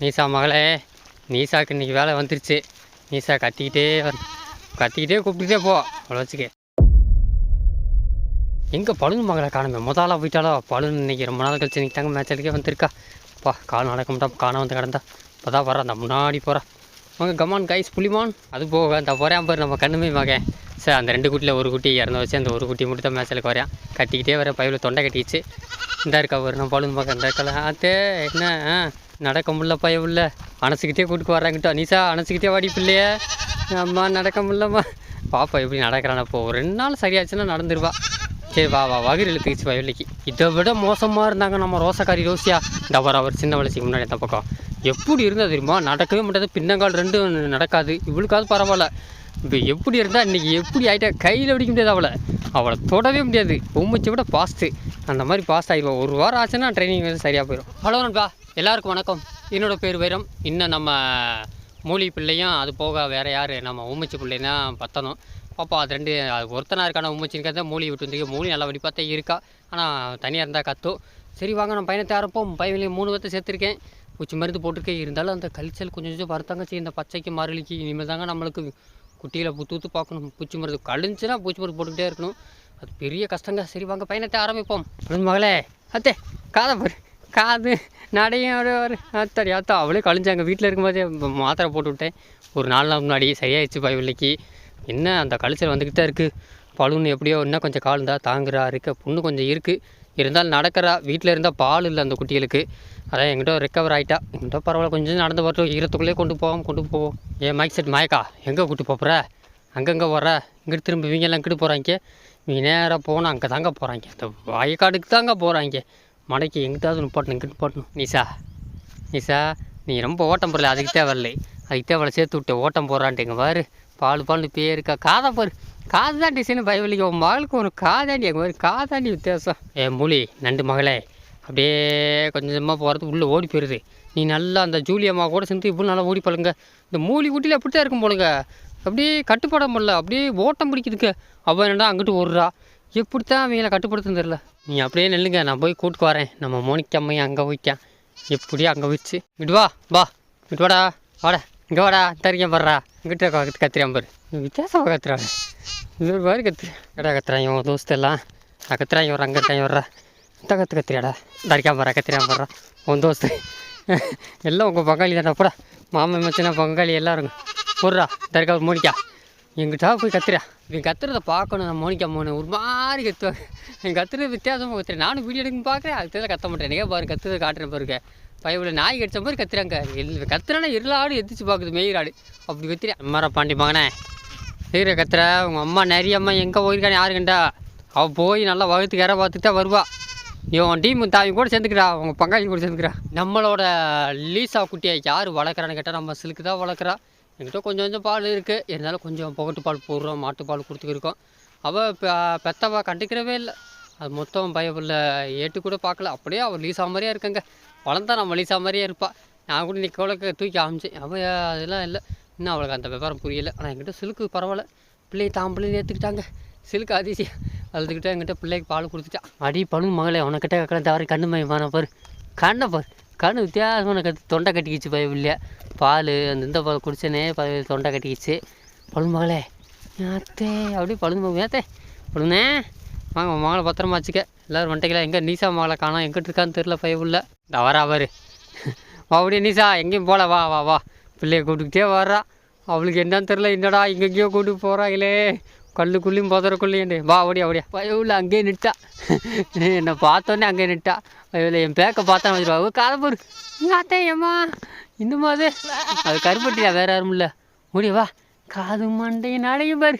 நீசா மகளே நீசாக்கு இன்னைக்கு வேலை வந்துருச்சு. நீசா கத்திக்கிட்டே கத்திக்கிட்டே கூப்பிட்டுட்டே போ அவ்வளோ வச்சுக்க. எங்கே பழுது மகளை காணுமே? முதலாக போயிட்டாலோ பழுன் இன்னைக்கு ரொம்ப நாள் கழிச்சு நிற்கிட்டாங்க தாங்க மேட்ச் வந்திருக்கா. பா கால் நடக்க மாட்டா காண வந்து கிடந்தா. இப்போ தான் வர அந்த முன்னாடி போகிறா அவங்க கமான் கைஸ் புளிமான் அது போக அந்த போகிறேன் பாரு நம்ம கண்ணுமே மகன். சார் அந்த ரெண்டு குட்டியில் ஒரு குட்டி இறந்து வச்சு அந்த ஒரு குட்டி மட்டும் தான் மேட்ச்சில் வரையான் கட்டிக்கிட்டே வர பையில் தொண்டை கட்டிச்சு இந்த இருக்கா ஒரு நான் பழுன் மகன் இந்த இருக்கல ஆத்தே என்ன? ஆ, நடக்க முடியல பய உள்ள. அணைச்சிக்கிட்டே கூட்டுக்கு வர்றாங்கிட்டோ. நீசா அணைச்சிக்கிட்டே வாடி பிள்ளைய. அம்மா நடக்க முடியலம்மா. பாப்பா எப்படி நடக்கிறான் அப்போ ஒரு ரெண்டு நாள் சரியாச்சுன்னா நடந்துருவா. சரி வா வா வகிர் இழுத்துக்கிச்சு வயலுக்கு இதை விட மோசமாக இருந்தாங்க நம்ம ரோசக்காரி ரோசியா. இந்த அவர் அவர் சின்ன வளர்ச்சிக்கு முன்னாடி அந்த பக்கம். எப்படி இருந்தால் தெரியுமா? நடக்கவே முடியாது பின்னங்கால் ரெண்டும் நடக்காது. இவளுக்காவது பரவாயில்ல. இப்போ எப்படி இருந்தால் இன்றைக்கி எப்படி ஆகிட்டா கையில் பிடிக்க முடியாது அவளை. அவளை தொடவே முடியாது. பொம்மைச்சை விட பாஸ்ட்டு அந்த மாதிரி பாஸ்ட் ஆகிடுவோம் ஒரு வாரம் ஆச்சுன்னா ட்ரைனிங் வந்து சரியாக போயிடும் ஹலோ நண்பா. எல்லாருக்கும் வணக்கம். என்னோட பேர் வைரம். இன்னும் நம்ம மூலி பிள்ளையும் அது போக வேறு யார்? நம்ம ஊமச்சி பிள்ளைன்னா பத்தணும். பாப்பா அது ரெண்டு அது ஒருத்தனா இருக்கான உம்மச்சிருக்கிறத மூலி விட்டு வந்து மூலி நல்லா வழிபாத்தே இருக்கா. ஆனால் தனியாக இருந்தால் கத்தும் சரி வாங்க நம்ம பையனை ஆரம்பம் பையன்லேயும் மூணு பேர்த்த சேர்த்துருக்கேன். பூச்சி மருந்து போட்டிருக்கேன். இருந்தாலும் அந்த கழிச்சல் கொஞ்சம் கொஞ்சம் வருத்தாங்க செய்ய இந்த பச்சைக்கு மரளிக்கு இனிமேல் தாங்க நம்மளுக்கு குட்டியில் புத்து ஊத்து பார்க்கணும். பூச்சி மருந்து கழிஞ்சுன்னா பூச்சி மருந்து போட்டுக்கிட்டே இருக்கணும். அது பெரிய கஷ்டங்க. சரி வாங்க பயணத்தை ஆரம்பிப்போம். மகளே அத்தே காதை பாரு காது நடையும் ஒரு ஒரு அவளே கழிஞ்சாங்க வீட்டில் இருக்கும்போதே மாத்திரை போட்டு விட்டேன். ஒரு நாலு நாள் முன்னாடி சரியாயிடுச்சு பயவில்லைக்கு என்ன அந்த கழிச்சல் வந்துக்கிட்டே இருக்குது பழுன்னு எப்படியோ இன்னும் கொஞ்சம் கால் இருந்தால் தாங்குறா இருக்க புண்ணு கொஞ்சம் இருக்குது இருந்தாலும் நடக்கிறா வீட்டில் இருந்தால் பால் இல்லை அந்த குட்டிகளுக்கு. அதான் எங்கிட்ட ரெக்கவர் ஆகிட்டா எங்கிட்ட பரவாயில்ல கொஞ்சம் நடந்து வரட்டும் ஈரத்துக்குள்ளே கொண்டு போவோம் கொண்டு போவோம். ஏன் மைக் செட் மயக்கா எங்கே கூட்டு போகிற அங்கங்கே வர இங்கிட்டு திரும்ப இவங்கெல்லாம் இங்கிட்டு போகிறாங்க இவங்க நேராக போனால் அங்கே தாங்க போகிறாங்க அந்த வாய்க்காடுக்கு தாங்க போகிறாங்க மடைக்கு எங்கிட்டாவது நிப்பாட்டணும் இங்கிட்டு நிப்பாட்டணும் நிஷா நிஷா நீ ரொம்ப ஓட்டம் போடல அதுக்கு தேவையில்லை. அதுக்கு தேவையில்ல சேர்த்து விட்டு ஓட்டம் போடுறான்ட்டு எங்கள் பாரு. பால் பால்னு பேருக்கா காதை பாரு. காது தான் டிசைன் பயவலிக்கு உன் மகளுக்கு ஒரு காதாண்டி எங்கள் மாதிரி காதாண்டி வித்தியாசம். ஏ மூலி நண்டு மகளே. அப்படியே கொஞ்சம் கொஞ்சமாக போகிறது உள்ளே ஓடி போயிடுது நீ நல்லா அந்த ஜூலியம்மா கூட சேர்ந்து இவ்வளோ நல்லா ஓடி பழங்க இந்த மூலி குட்டியில் அப்படி தான் இருக்கும் போலுங்க. அப்படியே கட்டுப்பட முடியல அப்படியே ஓட்டம் பிடிக்குதுக்கு அவன் என்னடா அங்கிட்டு ஓடுறா? எப்படித்தான் அவங்கள கட்டுப்படுத்துன்னு தெரில நீ அப்படியே நில்லுங்க நான் போய் கூட்டுக்கு வரேன். நம்ம மோனிக்கு அம்மையை அங்கே போய்க்கான் எப்படியோ அங்கே வச்சு விடுவா வா வா. வாடா வாடா இங்கே வாடா தரிக்கம் படுறா இங்கிட்ட கத்து பாரு. வித்தியாசமாக கத்துறாங்க இன்னொரு மாதிரி கத்து கடா கத்துறாங்க உன் தோஸ்து எல்லாம்? நான் கத்துறாங்க வர அங்கே இருக்காங்க வர்றா. இந்த கத்து கத்துறியாடா. தரிக்கா போகிறா கத்திரியா போடுறா உன் தோஸ்து. எல்லாம் உங்கள் பங்காளி தானே போடா. மாமன் மச்சினா பங்காளி எல்லாரும். போடுறா தரிக்கா மோனிக்கா. எங்கிட்டா போய் கத்துறா இவன் கத்துறதை பார்க்கணும். நான் மோனிக்கா மோனு ஒரு மாதிரி கத்துவாங்க என் கத்துறது வித்தியாசமாக கத்துறேன் நானும் வீடியோ எடுக்க பார்க்குறேன். அது தான் கத்த மாட்டேன். எனக்கே பாரு கத்துறது காட்டுறேன் பாருங்க பயவில் நாய் கடிச்ச மாதிரி கத்துறாங்க எல் கத்துறேன்னா எல்லா ஆடு எதிர்த்து பார்க்குது மெயிராடு அப்படி கத்துறேன். அம்மாரா பாண்டி மகனே. சீரை கத்துற. உங்கள் அம்மா நிறைய அம்மா எங்கே போயிருக்கானே யாரு கண்டா? அவள் போய் நல்லா வகுத்துக்கு இற பார்த்துட்டு தான் வருவா இவன் டீம் தாவி கூட சேர்ந்துக்கிறா. அவங்க பங்காளி கூட சேர்ந்துக்கிறா. நம்மளோட லீசா குட்டியை யார் வளர்க்குறான்னு கேட்டால் நம்ம சிலுக்கு தான் வளர்க்குறா. என்கிட்ட கொஞ்சம் கொஞ்சம் பால் இருக்குது இருந்தாலும் கொஞ்சம் புகட்டு பால் போடுறோம் மாட்டு பால் கொடுத்துருக்கோம் அவள் பெத்தவா கண்டுக்கிறவே இல்லை. அது மொத்தம் பயப்புள்ள ஏட்டு கூட பார்க்கல அப்படியே அவள் லீசா மாதிரியே இருக்கங்க. வளர்ந்தா நம்ம லீசா மாதிரியே இருப்பாள் நான் கூட இன்னைக்கு தூக்கி ஆமிச்சேன் அவள் அதெல்லாம் இல்லை. இன்னும் அவளுக்கு அந்த விவரம் புரியல. ஆனால் என்கிட்ட சிலுக்கு பரவாயில்ல. பிள்ளையை தான் பிள்ளையை ஏற்றுக்கிட்டாங்க சிலுக்கு அதிசயம். அழுதுகிட்ட என்கிட்ட பிள்ளைக்கு பால் கொடுத்துட்டா. அடி பழு மகளே உனக்கிட்ட கக்கல தவறி கண்ணு மயமான பாரு. கண்ணை பாரு. கண்ணு வித்தியாசமான கத்து தொண்டை கட்டிக்கிச்சு பய பால் அந்த இந்த பால் குடிச்சனே பயில் தொண்டை கட்டிக்கிச்சு. பழு மகளே. அத்தே? அப்படியே பழுது மகன் ஏத்தே பழுனே வாங்க மகளை பத்திரமா வச்சுக்க. எல்லோரும் வந்துட்டீங்களா? எங்கே நீசா மகளை காணோம். எங்கிட்டு இருக்கான்னு தெரில பயவுள்ள இந்த வரா அவரு வா அப்படியே நீசா எங்கேயும் போகல வா வா வா. பிள்ளைய கூப்பிட்டுக்கிட்டே வர்றா. அவளுக்கு என்னன்னு தெரில என்னடா எங்கெங்கேயோ கூட்டு போகிறாங்களே கல்லுக்குள்ளேயும் புதறக்குள்ளேயும் வா அப்படியே அப்படியே. பயவுள்ள அங்கேயே நிட்டா. என்னை பார்த்தோன்னே அங்கேயே நிட்டா. பயவுல என் பேக்கை பார்த்தா வந்துடுவா காலப்பூர் போரு யாத்தே ஏம்மா. இன்னுமா அது? அது கருப்பட்டியா வேற யாரும் இல்லை. முடியவா வா. காது மண்டையும் நாளையும் பாரு.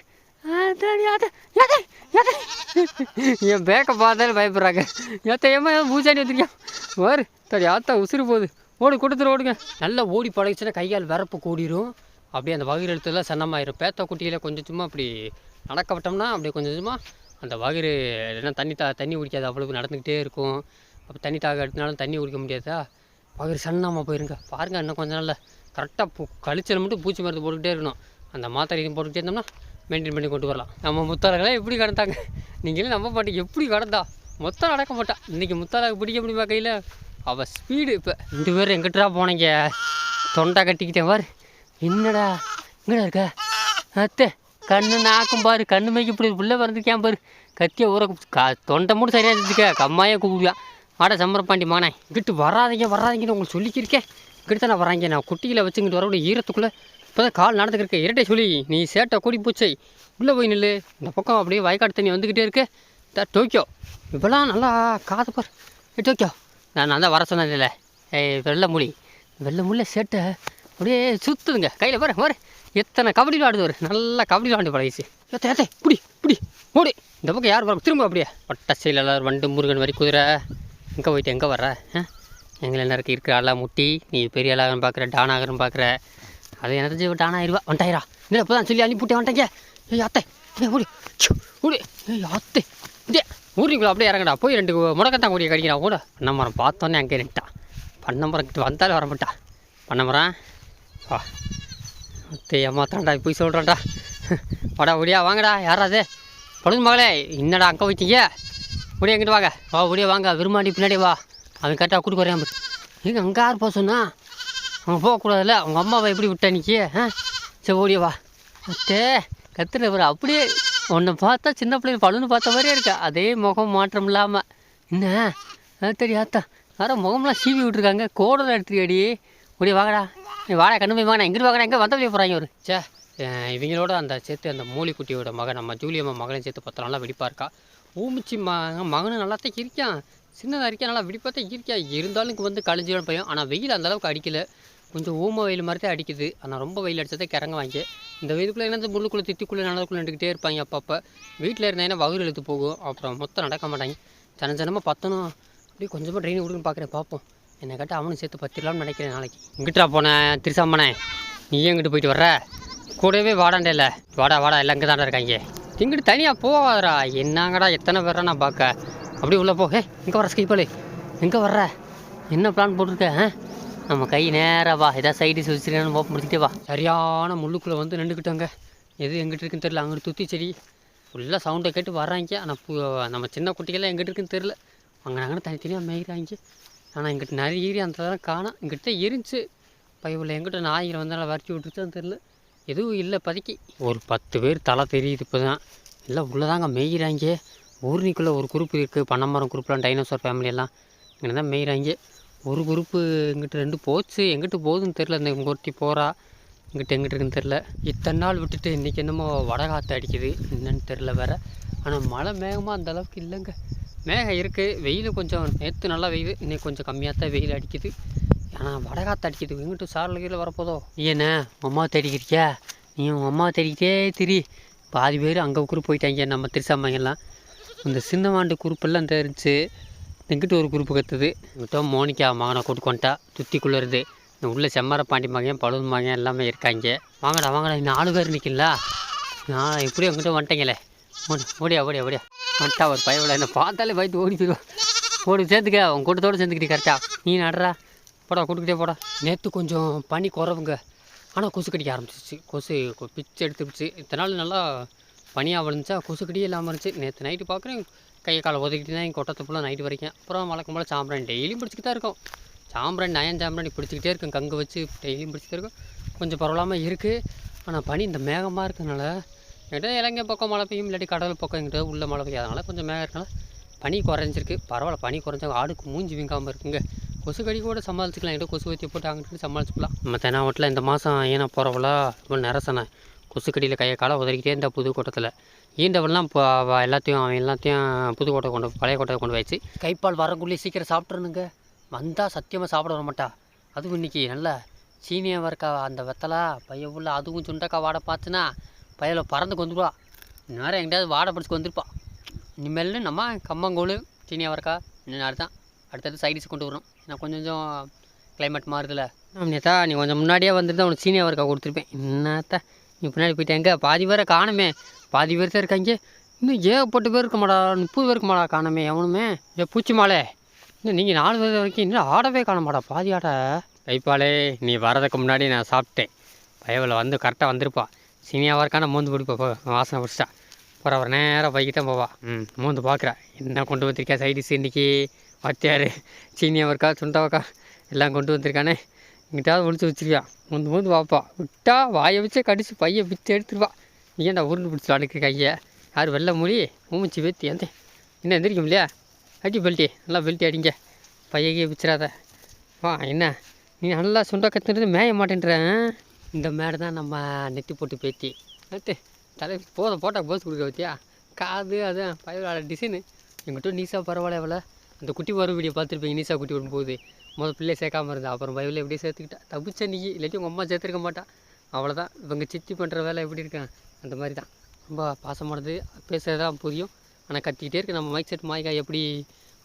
என் பேக்கை பார்த்தாலே பயப்படுறாங்க. ஏத்த ஏமா பூச்சாண்டி வந்திருக்கேன் வாரு தடி ஆத்தா உசுறு போகுது. ஓடு கொடுத்துரு ஓடுங்க. நல்லா ஓடி பழகிச்சுன்னா கையால் வரப்பு கூடிரும். அப்படியே அந்த வகிர் எழுத்துலாம் சன்னமாயிரும். பேத்த குட்டியில் கொஞ்சம் சும்மா அப்படி நடக்க விட்டோம்னா அப்படியே கொஞ்சம் கொஞ்சமாக அந்த வகிர் இல்லைன்னா தண்ணி தா தண்ணி குடிக்காது அவ்வளவுக்கு நடந்துக்கிட்டே இருக்கும். அப்போ தண்ணி தாக எடுத்தனாலும் தண்ணி குடிக்க முடியாதா? பகிர் சன்னமாக போயிருங்க. பாருங்கள் இன்னும் கொஞ்ச நாளில் கரெக்டாக பூ கழிச்சல் மட்டும் பூச்சி மருந்து போட்டுக்கிட்டே இருக்கணும். அந்த மாத்திரை இது போட்டுக்கிட்டே இருந்தோம்னா மெயின்டைன் பண்ணி கொண்டு வரலாம். நம்ம முத்தாளர்களே எப்படி கடந்தாங்க. நீங்களே நம்ப மாட்டீங்க. எப்படி கடந்தா? மொத்தம் நடக்க மாட்டா. இன்றைக்கி முத்தாளாக பிடிக்க முடியுமா கையில்? அவள் ஸ்பீடு இப்போ. ரெண்டு பேரும் எங்கிட்டா போனீங்க? தொண்டை கட்டிக்கிட்டேன் பாரு. என்னடா? இங்கடா இருக்க? அத்தை கண்ணு நாக்கும் பாரு. கண்ணு மேய்க்கு இப்படி பிள்ளை வந்திருக்கேன் பாரு. கத்திய ஊற கா தொண்டை மட்டும் சரியாக இருந்துச்சுக்க. கம்மாயே கூப்பிடுவான். ஆட சம்பரப்பாண்டி மானே இங்கிட்டு வராதீங்க வராதீங்கன்னு உங்களுக்கு சொல்லிக்கிருக்கேன் இங்கிட்டு தானே வராங்க. நான் குட்டியில் வச்சு இங்கிட்டு வரக்கூடிய ஈரத்துக்குள்ளே இப்போ தான் கால் நடந்துக்கிருக்க இரட்டை சொல்லி நீ சேட்டை கூடி போச்சு. உள்ளே போய் நில்லு. இந்த பக்கம் அப்படியே வயக்காடு தண்ணி வந்துக்கிட்டே இருக்கு. The Tokyo. இப்போலாம் நல்லா காது பார். ஏ டோக்கியோ. நான் நான் தான் வர சொன்னேன் இல்லை. ஏய் வெள்ளை மொழி வெள்ளை மொழியில் சேட்டை அப்படியே சுற்றுதுங்க கையில் பாரு பாரு. எத்தனை கபடி விளாடுது ஒரு நல்லா கபடி விளாண்டு பழகிச்சு ஏத்த ஏத்தே புடி புடி ஓடி. இந்த பக்கம் யார் வர திரும்ப அப்படியே. பட்ட செயலாளர் வண்டு முருகன் வரி குதிரை. எங்கே போயிட்டு எங்கே வர்ற? எங்களை என்ன இருக்குது இருக்கிற முட்டி நீ பெரிய ஆளாகனு பார்க்குற டானாகன்னு பார்க்குற அது எனக்கு தெரிஞ்சு டான் ஆயிடுவா வந்துட்டாயிரா. இல்லை இப்போ தான் சொல்லி அனுப்பிவிட்டேன் வந்துட்டேங்க. ஏய் அத்தை ஏய் ஓடி. ஓடி. ஏய் அத்தை. இதே ஊரிக்குள்ள அப்படியே இறங்கடா. போய் ரெண்டு முடக்கத்தான் கூடிய கடிக்கிறா. கூட பண்ணமரம் பார்த்தோன்னே அங்கே நின்ட்டான் பண்ணமரம் கிட்ட வந்தாலும் வர மாட்டா பண்ண வா. அத்தை ஏமாத்தான்டா போய் சொல்கிறான்டா வாடா ஒடியா வாங்கடா யாராவது பொழுது மகளே என்னடா அங்கே போயிட்டீங்க? முடிய எங்கிட்டு வாங்க. வா முடிய வாங்க. விரும்பாண்டி பின்னாடி வா. அவன் கரெக்டாக கூட்டு குறையாம எங்கே அங்கே யார் போக சொன்னா? அவன் போகக்கூடாதுல்ல. அவங்க அம்மாவை எப்படி விட்டா நிக்கி? ஆ? சரி ஓடிய வா. அத்தே கத்துறவர் அப்படியே உன்னை பார்த்தா சின்ன பிள்ளைங்க பழுன்னு பார்த்த மாதிரியே இருக்கா. அதே முகம் மாற்றம் இல்லாமல் என்ன? அது தெரியும் ஆத்தா வேற முகம்லாம் சீவி விட்டுருக்காங்க. கோடலை எடுத்துக்கடி ஓடி வாங்கடா. நீ வாடா கண்ணு போய் வாங்கடா எங்கிட்டு வாங்கடா. எங்கே வந்த போய் போகிறாங்க ஒரு சே இவங்களோட அந்த சேர்த்து அந்த மூலிக்குட்டியோட மகன் நம்ம ஜூலியம்மா மகளையும் சேர்த்து பார்த்தா நல்லா வெடிப்பாக இருக்கா. ஊமிச்சி ம மகனும் நல்லா தான் இருக்கான் சின்னதாக இருக்கேன் நல்லா வெடிப்பாக தான் இருக்கான் இருந்தாலும் இங்கே வந்து கழிஞ்சிடும் பையன் ஆனால் வெயில் அந்த அளவுக்கு அடிக்கல. கொஞ்சம் ஊம வெயில் மாதிரி தான் அடிக்குது. ஆனால் ரொம்ப வெயில் அடிச்சதே கிறங்க வாங்கி இந்த வெயிலுக்குள்ளே என்ன முள்ளுக்குள்ளே திட்டிக்குள்ளே நடக்குள்ளே நின்றுக்கிட்டே இருப்பாங்க அப்பப்போ. வீட்டில் இருந்தேன்னா வகுறு இழுத்து போகும். அப்புறம் மொத்தம் நடக்க மாட்டாங்க. ஜன ஜனமாக பத்தணும். அப்படியே கொஞ்சமாக ட்ரெயின் விடுன்னு பார்க்குறேன் பார்ப்போம் என்னை கேட்டால் அவனும் சேர்த்து பத்திரலாம்னு நினைக்கிறேன் நாளைக்கு. இங்கிட்டா போனேன் திருசாமனே. நீ எங்கிட்டு போயிட்டு வர்ற? கூடவே வாடாண்டே இல்லை வாடா வாடா. எல்லாம் இங்கே தாண்டா இருக்காங்க. இங்கிட்டு தனியாக போகாதடா என்னங்கடா எத்தனை பேரை நான் பார்க்க? அப்படியே உள்ளே போ. ஏ இங்கே வர ஸ்கைப்பாளு எங்கே வர்ற. என்ன பிளான் போட்டிருக்க நம்ம கை நேராக வா. ஏதாவது சைடு வச்சுருக்கான்னு ஓப்பன் முடிச்சுட்டே வா. சரியான முள்ளுக்குள்ளே வந்து நின்றுக்கிட்டாங்க எது எங்கிட்டு இருக்குன்னு தெரில அங்கிட்டு துத்தி செடி. ஃபுல்லாக சவுண்டை கேட்டு வர்றாங்க. ஆனால் நம்ம சின்ன குட்டிகள்லாம் எங்கிட்டு இருக்குன்னு தெரில அங்கே நாங்கள் தனித்தனியாக மேய்கிறாங்க ஆனால் எங்கிட்ட நிறைய ஏறி அந்த காணும் காணோம். இங்கிட்ட இருந்துச்சு பைபிள் எங்கிட்ட நாய்களை வந்தாலும் வரைச்சி விட்டுருச்சான்னு தெரில எதுவும் இல்லை பதுக்கி ஒரு பத்து பேர் தலை தெரியுது இப்போ தான் எல்லாம் உள்ளதாங்க மேய்கிறாங்க ஊர்னிக்குள்ளே ஒரு குரூப் இருக்குது. பனைமரம் குரூப்லாம் டைனோசர் ஃபேமிலி எல்லாம். இங்கே தான் மேய்கிறாங்க ஒரு குரூப்பு எங்கிட்ட ரெண்டு போச்சு. எங்கிட்டு போகுதுன்னு தெரில இந்த ஒருத்தி போகிறா இங்கிட்ட எங்கிட்ட இருக்குன்னு தெரில இத்தனை நாள் விட்டுட்டு இன்றைக்கி என்னமோ வடகாற்று அடிக்குது. என்னன்னு தெரில வேறு. ஆனால் மழை மேகமாக அந்த அளவுக்கு இல்லைங்க. மேகம் இருக்குது வெயில் கொஞ்சம் நேற்று நல்லா வெயில். இன்னைக்கு கொஞ்சம் கம்மியாக தான் வெயில் அடிக்குது. ஆனால் வடகாத்து அடிக்குது எங்கிட்ட சாரில் கீழே வரப்போதோ? நீ என்ன உன் அம்மா தேடிக்கிறியா நீ உன் அம்மா தேடிக்கிட்டே திரி. பாதி பேர் அங்கே குரூப் போயிட்டாங்க நம்ம திருசாமைங்கெல்லாம் இந்த சின்னவாண்டு குரூப்பெல்லாம் தெரிஞ்சு எங்கிட்ட ஒரு குரூப்பு கற்றுது இங்கிட்ட மோனிக்கா மகனை கூட்டு கொண்டா துத்திக்குள்ளே இருந்து இந்த உள்ளே செம்மர பாண்டி மகன் பழுது மகன் எல்லாமே இருக்காங்க. வாங்கடா வாங்கடா இன்னும் நாலு பேர் நிற்கல நான் எப்படியும் எங்கிட்ட வந்துட்டேங்களே. ஓடி ஓடியா ஓடியா ஓடியா. வந்துட்டா ஒரு பயவில். என்ன பார்த்தாலே பயத்து ஓடி போயிடுவான் ஓடி சேர்த்துக்க உன் கூட்டத்தோடு சேர்ந்துக்கிட்டு கரெக்டாக நீ நடுறா. போடா கொடுக்கிட்டே போடா. நேற்று கொஞ்சம் பனி குறவுங்க. ஆனால் கொசு கடிக்க ஆரம்பிச்சிச்சு கொசு பிச்சு எடுத்துருச்சு. இத்தனை நாள் நல்லா பனியாக விழுந்துச்சா? கொசு கடியே இல்லாமல் இருந்துச்சு. நேற்று நைட்டு பார்க்குறேன் கையை காலை ஒதுக்கிட்டு தான் எங்கள் கொட்டத்தை ஃபுல்லாக நைட்டு வரைக்கும். அப்புறம் வழக்கம் போல் சாம்பிராணி டெய்லியும் பிடிச்சிக்கிட்டு தான் இருக்கும். சாம்பிராணி நயன் சாம்பிராணி பிடிச்சிக்கிட்டே இருக்கும். கங்கு வச்சு டெய்லியும் பிடிச்சிட்டே இருக்கும். கொஞ்சம் பரவலாமல் இருக்குது ஆனால் பனி இந்த மேகமாக இருக்கனால என்கிட்ட இலங்கை பக்கம் மழை பெய்யும். இல்லாட்டி கடல் பக்கம் எங்கிட்ட உள்ள மழை பெய்யாதனால கொஞ்சம் மேகம் இருக்கனால பனி குறைஞ்சிருக்கு. பரவாயில்ல பனி குறைஞ்சா ஆடுக்கு மூஞ்சி வீங்காமல் இருக்குங்க. கொசு கடி கூட சமாளிச்சுக்கலாம். என்கிட்ட கொசு வத்தி போட்டு அங்கிட்டு சமாளிச்சுக்கலாம். நம்ம தென்னாவட்டில் இந்த மாதம் ஏன்னா போகிறவளா ரொம்ப நெரசனை. கொசுக்கடியில் கையை காலை உதறிக்கிட்டே இந்த புதுக்கோட்டத்தில் ஈண்டவெல்லாம் இப்போ எல்லாத்தையும் அவன் எல்லாத்தையும் புதுக்கோட்டை கொண்டு பழைய கோட்டை கொண்டு வச்சு கைப்பால் வரக்குள்ளே சீக்கிரம் சாப்பிட்றனுங்க வந்தால் சத்தியமாக சாப்பிட வர மாட்டா. அதுவும் இன்னைக்கு நல்ல சீனியாக இருக்கா அந்த வெத்தலா பையன் உள்ள அதுவும் சுண்டக்கா வாடை பார்த்துனா பையில பறந்து கொண்டுருவா நேரம் எங்கேயாவது வாடை பிடிச்சி வந்துருப்பா. இனிமேல் நம்ம கம்மங்கூழ் சீனியாக இருக்கா இன்னும் அடுத்தான் அடுத்தடுத்து சைடிஸ் கொண்டு வரணும். ஏன்னா கொஞ்சம் கொஞ்சம் கிளைமேட் மாறுதுல. நேத்தா நீ கொஞ்சம் முன்னாடியே வந்துட்டு உனக்கு சீனியாக இருக்கா கொடுத்துருப்பேன். என்னத்தா நீ பின்னாடி போயிட்டேன் எங்கே? பாதி பேரை காணுமே. பாதி பேர் தான் இருக்காங்க. இன்னும் ஏகப்பட்ட பேர் இருக்க மாடா முப்பது பேர் மாடா காணுமே எவனுமே. ஏ பூச்சி மாலே. இன்னும் நீங்கள் நாலு பேர் வரைக்கும் இன்னும் ஆடவே காண மாடா பாதி ஆட. கைப்பாலே நீ வரதுக்கு முன்னாடி நான் சாப்பிட்டேன். பயவில் வந்து கரெக்டாக வந்திருப்பா. சீனியாக இருக்கான மூந்து பிடிப்பா வாசனை பிடிச்சிட்டா. அப்புறம் அவர் நேராக பைக்கிட்டே போவா. ம். மூந்து பார்க்குறா. என்ன கொண்டு வந்திருக்கா சைடிஸ் இன்னைக்கு? வாத்தியார் சீனியாவக்கா சுண்டாவக்கா எல்லாம் கொண்டு வந்திருக்கானே. இங்கிட்டாவது ஒழிச்சு வச்சிருவியா? முந்து முந்து பார்ப்பா விட்டா வாயை வச்சே கடிச்சு பையன் வித்து எடுத்துருவா. நீ ஏன்டா உருண்டு பிடிச்சி அடுக்கு கையை? யார் வெள்ளை மொழி மூமிச்சு வேத்தி அந்த என்ன எந்திரிக்கும் இல்லையா? அடி பெல்ட்டி நல்லா பெல்ட்டி அடிங்க. பையகே பிச்சிடாத வா என்ன? நீ நல்லா சுண்டா கத்துறது மேய மாட்டேன்றேன் இந்த மேடை தான் நம்ம நெத்தி போட்டு பேத்தி. அடுத்து தலை போதும் போட்டால் போஸ் கொடுக்க பற்றியா காது அதான் பயிரோட டிசைனு. எங்கிட்ட நீசா பரவாயில்ல எவ்வளோ அந்த குட்டி வரும் வீடியோ பார்த்துருப்பீங்க நீசா குட்டி வரும்போது. முதல் பிள்ளை சேர்க்காம இருந்தா அப்புறம் பைபிள் எப்படியே சேர்த்துக்கிட்டா. தப்பிச்ச நீ இல்லாட்டி உங்கள் அம்மா சேர்த்துருக்க மாட்டா. அவ்வளோதான் இவங்க சித்தி பண்ணுற வேலை எப்படி இருக்கான் அந்த மாதிரி தான் ரொம்ப பாசமானது பேசுறது தான் புரியும். ஆனால் கத்திக்கிட்டே இருக்கு. நம்ம மைக் செட் மாய்க்கா எப்படி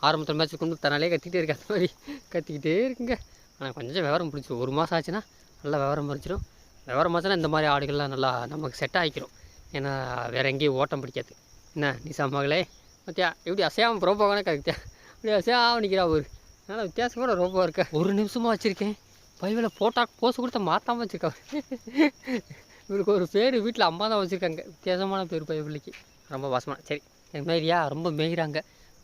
ஆரம்பத்தில் மேட்ச் கொண்டு தனாலே கத்திக்கிட்டே இருக்கு. அந்த மாதிரி கத்திக்கிட்டே இருக்குங்க. ஆனால் கொஞ்சம் விவரம் பிடிச்சிரும் ஒரு மாதம் ஆச்சுன்னா நல்லா விவரம் பிடிச்சிடும் விவரம் ஆச்சுன்னா இந்த மாதிரி ஆடுகள்லாம் நல்லா நமக்கு செட் ஆகிக்கிறோம் ஏன்னா வேறு எங்கேயும் ஓட்டம் பிடிக்காது. என்ன நிசா மகளே? மத்தியா எப்படி அசையாமல் ரொம்ப போகணும் கரெக்டாக அப்படி அசையாம நிற்கிறா ஒரு அதனால் கூட ரொம்ப இருக்க? ஒரு நிமிஷமாக வச்சுருக்கேன். பைபிளில் போட்டா போஸ் கொடுத்த மாற்றாமல் வச்சுருக்கேன் இவருக்கு ஒரு பேர் வீட்டில் அம்மா தான் வச்சுருக்காங்க. வித்தியாசமான பேர் பைபிளுக்கு ரொம்ப வாசமான சரி இது மாதிரியா ரொம்ப மேய்கிறாங்க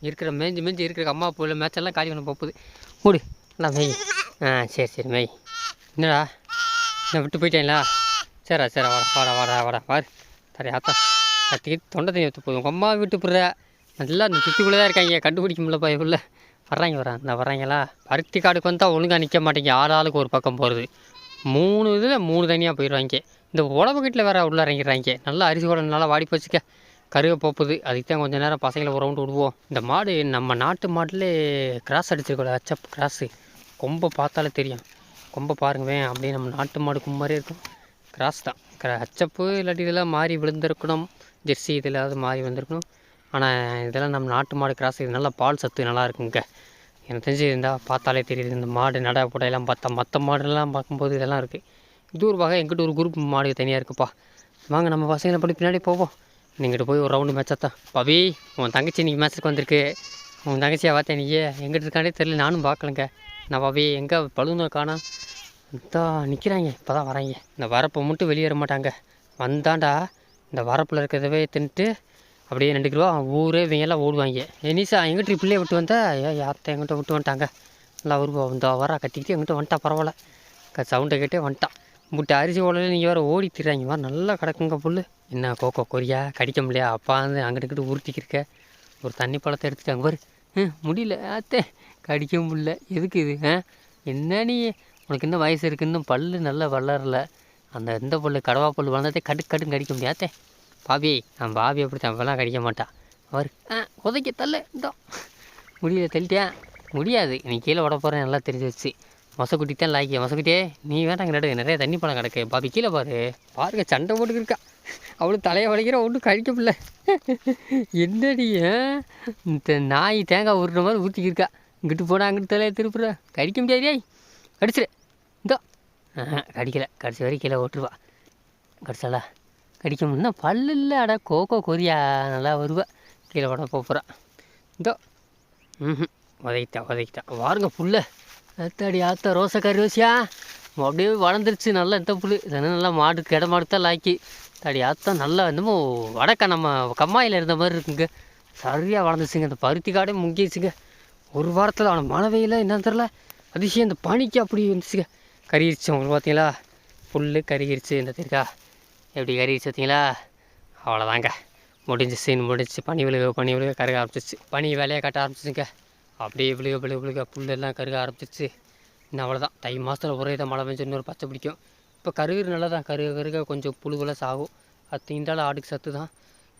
இருக்கிற மேய்ஞ்சு மேய்ஞ்சு இருக்கிற அம்மா போல மேட்செல்லாம் காலி பண்ண போகுது. மூடு நல்லா மேய். ஆ சரி சரி மேய். என்னடா? என்ன விட்டு போயிட்டேங்களா சரிடா சரி வாடா வாடா வாடா வாடா வாரு. சரி ஆத்தா. கத்திக்கிட்டு தொண்டை தண்ணி ஊற்ற போதும் உங்கள் அம்மா விட்டு போடுற நல்லா இந்த சுற்றிக்குள்ளே தான் இருக்காங்க. கண்டுபிடிக்க முடியல பயப்புள்ள வர்றாங்க வர இந்த வர்றாங்களா? பருத்தி காடுக்கு வந்தால் ஒழுங்காக நிற்க மாட்டேங்க. ஆள் ஆளுக்கு ஒரு பக்கம் போகிறது மூணு இதில் மூணு தனியாக போயிடுவாங்க இந்த உழவு கட்டில் வேற உள்ள இறங்கிடுறாங்க. நல்லா அரிசி கூட நல்லா வாடி போச்சுக்க. கருக போப்புது அதுக்கு தான் கொஞ்சம் நேரம் பசங்களை ஒரு ரவுண்டு விடுவோம். இந்த மாடு நம்ம நாட்டு மாட்டிலே கிராஸ் அடிச்சிருக்கோம் அச்சப் கிராஸு. கொம்பை பார்த்தாலே தெரியும். கொம்பை பாருங்கவேன் அப்படியே நம்ம நாட்டு மாடு கும்மாரே இருக்கும். கிராஸ் தான். கிரா அச்சப்பு இல்லாட்டி இதெல்லாம் மாறி விழுந்திருக்கணும். ஜெர்சி இதில் மாறி வந்திருக்கணும் ஆனால் இதெல்லாம் நம்ம நாட்டு மாடு கிராஸ் இது நல்லா பால் சத்து நல்லா இருக்குங்க. எனக்கு தெரிஞ்சு இருந்தால் பார்த்தாலே தெரியுது இந்த மாடு நடை புடையெல்லாம் பார்த்தா மற்ற மாடுலாம் பார்க்கும்போது இதெல்லாம் இருக்குது இது ஒரு வகை எங்கிட்ட ஒரு குரூப் மாடு தனியாக இருக்குப்பா. வாங்க நம்ம பசங்களை படி பின்னாடி போவோம். நீங்கிட்ட போய் ஒரு ரவுண்டு மேட்சாக தான். பவி உன் தங்கச்சி இன்னைக்கு மேட்ச்சுக்கு வந்திருக்கு. உன் தங்கச்சியை பார்த்தேன் நீயே எங்கிட்ட இருக்கானே தெரியல நானும் பார்க்கலங்க. நான் பவி எங்கே பழுதுன காணா? இதான் நிற்கிறாங்க இப்போ தான் வராங்க. இந்த வரப்பை மட்டும் வெளியேற மாட்டாங்க. வந்தாண்டா இந்த வரப்பில் இருக்கிறதவே தின்ட்டு அப்படியே ரெண்டு கிலோ ஊரே இவங்க எல்லாம் ஓடுவாங்க. எனிசா எங்கிட்ட பிள்ளைய விட்டு வந்தா? ஏன் யார்த்த எங்கிட்ட விட்டு வந்துட்டாங்க? நல்லா வருவா இந்த வரா கட்டிக்கிட்டு எங்கிட்ட வந்துட்டா பரவாயில்ல. க சவுண்டை கேட்டே வந்துட்டான். முட்டை அரிசி ஓடல நீங்கள் வேறு ஓடி திரிறாங்க வா நல்லா கிடக்குங்க புல் என்ன கோக்கோ கொரியா? கடிக்க முடியா அப்பா வந்து அங்கிட்டு உருட்டிக்கிருக்க ஒரு தண்ணி பழத்தை எடுத்துட்டாங்க பாரு. ம் முடியல. ஆத்தே கடிக்க முடியல. எதுக்கு இது ஆ? என்ன நீ? உனக்கு இன்னும் வயசு இருக்குன்னு இன்னும் பல்லு நல்லா வளரல. அந்த இந்த பல்லு கடவா பல் வளர்ந்ததே கடு கடுன்னு கடிக்க முடியாதே பாபி நான் பாபி அப்படித்தான் அவெல்லாம் கடிக்க மாட்டான் அவர் ஆ உதைக்க தள்ள இந்தோ முடியல தள்ளிட்டேன் முடியாது. நீ கீழே விட போகிறேன் நல்லா தெரிஞ்சு வச்சு. மொசக்குட்டி தான் லாய்க்கு. மொசக்குட்டியே நீ வேண்டாம் நடு நிறைய தண்ணி பழம் கிடக்கு. பாபி கீழே பாரு. பாருங்க சண்டை போட்டுக்கிருக்கா அவ்வளோ தலையை வளைக்கிற ஒன்றும் கழிக்க முடியல. என்னடி இந்த நாய் தேங்காய் உருட்டுற மாதிரி ஊற்றிக்கிருக்கா இங்கிட்டு போனால் அங்கிட்டு தலையை திருப்புற. கடிக்க முடியாதே கடிச்சிரு. இந்தோ கடிக்கலை கடிக்கல. கடிச்ச வரைக்கும் கீழே ஓட்டுருவா. கடிச்சாலா கடிக்க முடியும் பல்லு இல்லை அட கோகோ கொரியா நல்லா வருவேன் கீழே விட போகிறான் இந்தோ ம் உதைக்கிட்டான் உதைக்கிட்டான் வாருங்க புல்ல. அத்தாடி ஆத்தா ரோசக்காரி ரோசியா. அப்படியே வளர்ந்துருச்சு. நல்லா இந்த புல் இதெல்லாம் நல்லா மாடு கிட மாடு தான் லாக்கி தாடி ஆத்தா நல்லா என்னமோ வடக்க நம்ம கம்மாயில் இருந்த மாதிரி இருக்குங்க. சரியாக வளர்ந்துச்சுங்க. இந்த பருத்தி காடே முங்கிடுச்சுங்க ஒரு வாரத்தில் அவனை மழை வெயில என்னன்னு தெரில அதிசயம் இந்த பனிக்கு அப்படி வந்துச்சுங்க. கறியிருச்சு உங்களுக்கு பார்த்தீங்களா? புல் கருகிருச்சு. என்ன தெரியுக்கா எப்படி கறி பார்த்தீங்களா அவ்வளோதாங்க முடிஞ்சு சீன் முடிஞ்சு பனி விழுக பனி விழுக கருக ஆரம்பிச்சிச்சு பனி வேலையை கட்ட ஆரம்பிச்சிச்சுங்க அப்படியே விழுக விழுக விழுக புல்லெல்லாம் கருக ஆரம்பிச்சிச்சு இன்னும் அவ்வளோதான் தை மாதத்தில் ஒரே இதை மழை பெஞ்சு இன்னொரு பச்சை பிடிக்கும். இப்போ கருகிற நல்லா தான். கருக கருக கொஞ்சம் புழுவெல்லாம் சாகும். அது தீண்டாலும் ஆடுக்கு சத்து தான்.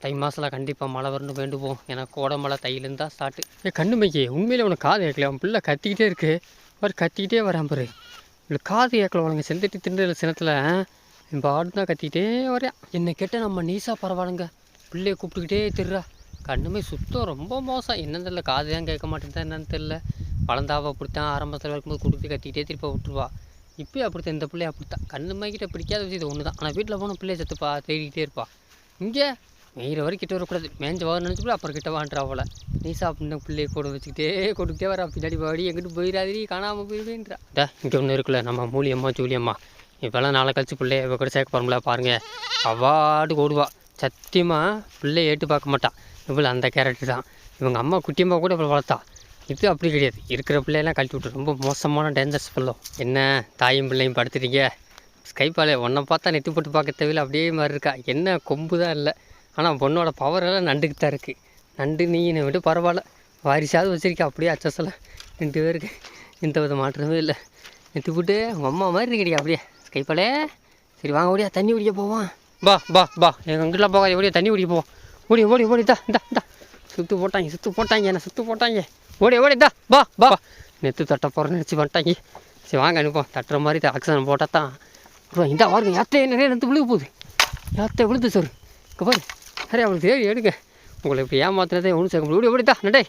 தை மாதத்தில் கண்டிப்பாக மழை வரணும் வேண்டுவோம். ஏன்னா கோடை மழை தையிலேருந்து தான் ஸ்டார்ட்டு ஏ கண்ணு மைக்கே உண்மையிலே உனக்கு காது கேட்கல? அவன் பிள்ளை கத்திக்கிட்டே இருக்கு. அவர் கத்திக்கிட்டே வரான் பாரு. இவளுக்கு காது கேட்கல உனக்கு செந்துட்டு திண்டுற சினத்தில் இப்போ ஆடுனா கத்திக்கிட்டே வரையா என்னை கேட்டால் நம்ம நீசா பரவாயில்லைங்க. பிள்ளைய கூப்பிட்டுக்கிட்டே திருறா. கண்ணுமே சுத்தம் ரொம்ப மோசம். என்னன்னு தெரியல காது தான் கேட்க மாட்டேங்குதா என்னன்னு தெரியல. வளர்ந்தாவ அப்படித்தான் ஆரம்பத்தில் இருக்கும்போது கொடுத்து கத்திக்கிட்டே திருப்பி விட்டுருவா. இப்போயும் அப்படித்தான் இந்த பிள்ளைய அப்படித்தான். கண்ணு மைக்கிட்ட பிடிக்காத விஷயம் இது ஒன்று தான் ஆனால் வீட்டில் போனால் பிள்ளைய செத்துப்பா தேடிக்கிட்டே இருப்பா. இங்கே மெயிற வரைக்கும் கிட்ட வரக்கூடாது. மேஞ்ச வர நினச்சிக்கூட அப்புறம் கிட்ட வாண்டுறா அவளை. நீசா அப்படின்னு பிள்ளைய கூட வச்சுக்கிட்டே கொடுக்கிட்டே வர பின்னாடி வாடி எங்கிட்டு போயிடாதீ காணாமல் போயிடுவேன்றா இங்கே ஒன்று இருக்குல்ல நம்ம மூலியம்மா ஜூலியம்மா இப்போல்லாம் நாளை கழிச்சு பிள்ளைய இப்போ கூட சேர்க்க போகிறோம்ல பாருங்கள் அவாடு ஓடுவா. சத்தியமாக பிள்ளைய ஏட்டு பார்க்க மாட்டான் இவ்வளோ அந்த கேரக்டர் தான். இவங்க அம்மா குட்டியம்மா கூட இவ்வளோ வளர்த்தா. இப்போ அப்படி கிடையாது. இருக்கிற பிள்ளையெல்லாம் கழட்டி விட்டு ரொம்ப மோசமான டேஞ்சர்ஸ் பிள்ளை என்ன தாயும் பிள்ளையும் படுத்துட்டீங்க? ஸ்கைப்பாலே உன்னை பார்த்தா நெத்தி போட்டு பார்க்க தேவையில்ல. அப்படியே மாதிரி இருக்கா. என்ன கொம்பு தான் இல்லை. ஆனால் பொண்ணோட பவர் எல்லாம் நண்டுக்கு தான் இருக்குது நண்டு நீ என்னை விட்டு பரவாயில்ல. வாரிசாவது வச்சிருக்கா. அப்படியே அச்சசலாம் ரெண்டு பேருக்கு எந்த வித மாற்றமே இல்லை. நெத்தி போட்டு உங்கள் அம்மா மாதிரி இருக்கிறீங்க அப்படியே. ஸ்கைப்பாலே சரி வாங்க ஓடியா தண்ணி குடிக்க போவோம். பா பா பா. எங்கள் அங்கிட்டலாம் போகாது ஓடியா தண்ணி குடிக்க போவோம். ஓடி ஓடி ஓடி தா இந்தா இந்தா சுத்து போட்டாங்க சுத்து போட்டாங்க என்ன சுத்து போட்டாங்க. ஓடி ஓடி தா பா பா. நெத்து தட்ட போகிறேன்னு நினச்சி பண்ணிட்டாங்க சரி வாங்க அனுப்போம் தட்டுற மாதிரி ஆக்சிஜன் போட்டால் தான். அப்புறம் இந்த வாருங்க யாத்தையே நிறைய நெத்து விழுக போகுது. யாத்தை விழுது சார் இங்கே பாரு. சரி அவளுக்கு தேடி எடுங்க உங்களை இப்போ ஏமாத்துனதே ஒன்றும் சேர்க்க முடியும் ஓடி ஓடிட்டா நட்டே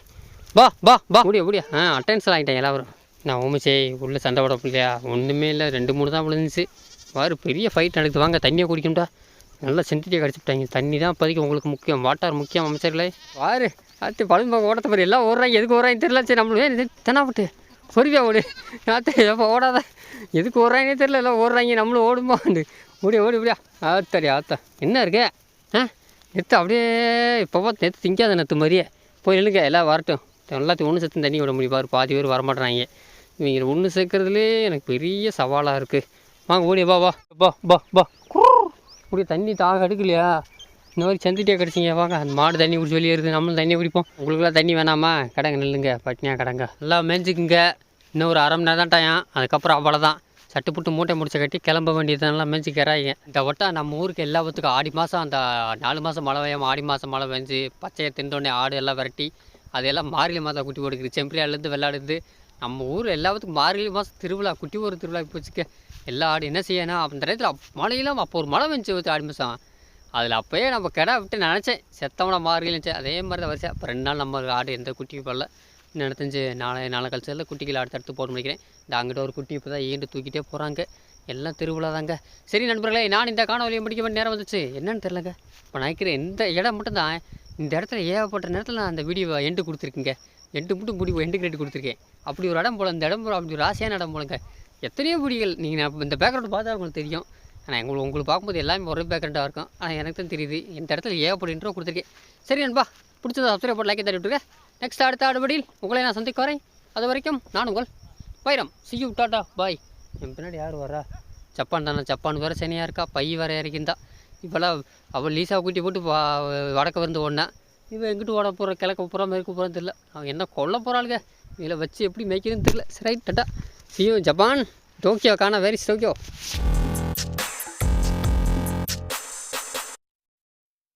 பா பா பா. ஓடியா ஓடியா. ஆ அட்டென்ஷன் ஆகிட்டேன் எல்லாரும். நான் ஓமிச்சே உள்ளே சண்டை போட இல்லையா ஒன்றுமே இல்லை ரெண்டு மூணு தான் விழுந்துச்சு. வாரு பெரிய ஃபைட் நடக்குது. வாங்க தண்ணியை குடிக்கணும்டா. நல்லா சென்டிட்டியாக கிடச்சிட்டாங்க தண்ணி தான் இப்போதைக்கு உங்களுக்கு முக்கியம். வாட்டார் முக்கியம் அமைச்சர்களே. வாரு ஆத்து பழம்பு ஓடத்த பாரு. எல்லாம் ஓடுறாங்க. எதுக்கு ஓடுறாங்க தெரியல. சரி நம்மளுக்கு தென்னாப்பட்டு பொறுமையா ஓடு. ஆத்து எப்போ ஓடாத? எதுக்கு ஓடுறாங்கன்னே தெரியல. எல்லாம் ஓடுறாங்க. நம்மளும் ஓடுமா? ஓடி. ஓடி ஓடியா ஆத்தாடி ஆத்தா. என்ன இருக்கு? ஆ? நெத்து அப்படியே இப்போ பார்த்து நெத்து திங்காத நெத்து மாதிரியே. போய் நில்லுங்க. எல்லாம் வரட்டும். எல்லாத்தையும் ஒன்று சத்தம் தண்ணி விட முடியும். பாரு பாதி பேர் வரமாட்டேறாங்க. இவங்க ஒன்று சேர்க்கறதுலே எனக்கு பெரிய சவாலாக இருக்குது வாங்க ஓடி வா வா. பா பா பா இப்படி தண்ணி தாக எடுக்கலையா? இந்த மாதிரி செந்துட்டியாக கிடச்சிங்க வாங்க. அந்த மாடு தண்ணி குடிச்சு வெளியேறுது நம்மளும் தண்ணி குடிப்போம். உங்களுக்குலாம் தண்ணி வேணாமா? கடங்க நில்லுங்க பட்னியாக கடங்க. எல்லாம் மேய்ஞ்சிக்குங்க. இன்னும் ஒரு அரை மணி நேரம் தான் டயம் அதுக்கப்புறம் அவ்வளோதான் சட்டுப்புட்டு மூட்டை முடிச்ச கட்டி கிளம்ப வேண்டியதெல்லாம் மேய்ச்சிக்கிறாங்க இந்த வட்டம் நம்ம ஊருக்கு எல்லாத்துக்கும் ஆடி மாதம் அந்த நாலு மாதம் மழை பெய்யாமல் ஆடி மாதம் மழை பெஞ்சு பச்சையை திண்டோடனே ஆடு எல்லாம் விரட்டி அதையெல்லாம் மார்கழி மாதம் குட்டி போடுக்குது செம்பிளியாலேருந்து வெள்ளாடுது நம்ம ஊரில் எல்லாத்துக்கும் மார்கழி மாதம் திருவிழா குட்டி ஒரு திருவிழா இப்போ வச்சுக்க எல்லா ஆடு என்ன செய்யணும் அந்த நேரத்தில் மழையெல்லாம் அப்போ ஒரு மழை வந்துச்சு வச்சு ஆடி மாதம் அதில் அப்போயே நம்ம கிடா விட்டு நினச்சேன் செத்தவன மார்கழி அதே மாதிரி தான் வரிசை. அப்போ ரெண்டு நாள் நம்ம ஆடு எந்த குட்டியும் போடல இன்னும் நினைத்தஞ்சு நாளை நாளை கழிச்சதில் குட்டிகள் அடுத்தடுத்து போட முடிக்கிறேன் இந்த அங்கிட்ட ஒரு குட்டி இப்போ தான் ஈண்டு தூக்கிட்டே போகிறாங்க எல்லாம் திருவிழா தாங்க. சரி நண்பர்களே நான் இந்த காணொலியை முடிக்க வேண்டிய நேரம் வந்துச்சு. என்னன்னு தெரிலங்க இப்போ நினைக்கிறேன் இந்த இடம் மட்டும்தான் இந்த இடத்துல ஏகப்பட்ட நேரத்தில் நான் அந்த வீடியோ எண்டு கொடுத்துருக்கேங்க. எண்டு மட்டும் முடிவு எண்டு கிரேட் கொடுத்துருக்கேன். அப்படி ஒரு இடம் போல இந்த இடம் போல அப்படி ஒரு ஆசையான இடம் போலங்க. எத்தனையோ பிடிகள் நீங்கள் இந்த பேக்ரவுண்ட் பார்த்தா உங்களுக்கு தெரியும். ஆனால் உங்களுக்கு உங்களுக்கு பார்க்கும்போது எல்லாமே ஒரே பேக்ரவுண்டாக இருக்கும். ஆனால் எனக்கு தான் தெரியுது. இந்த இடத்துல ஏகப்பட்ட இன்ட்ரோ கொடுத்துருக்கேன். சரி நண்பா பிடிச்சதை சப்ஸ்கிரைப் போட்டு லைக்கை தட்டி விட்டுருக்கேன் நெக்ஸ்ட் அடுத்த அடுபடியில் உங்களை நான் சந்திக்க வரேன் அது வரைக்கும் நான் உங்கள் வைரம். சியூ டாட்டா பாய் என் பின்னாடி யார் வர்றா? ஜப்பான் தானே? ஜப்பான் வேறு சனியாக இருக்கா? பை வேறு இறக்கிந்தா இப்போல்லாம் அவள் லீசாக கூட்டி போட்டு வா வடக்க வந்து ஓடினேன் இவன் எங்கிட்டு ஓட போகிற கிழக்க போகிறா மேற்கு போகிறான்னு தெரியல. அவன் என்ன கொல்ல போகிறாளுங்க இதில் வச்சு எப்படி மேய்க்கிறதுன்னு தெரியல. சரி right tata see you Japan. Tokyo காணா வேரிஸ் டோக்கியோ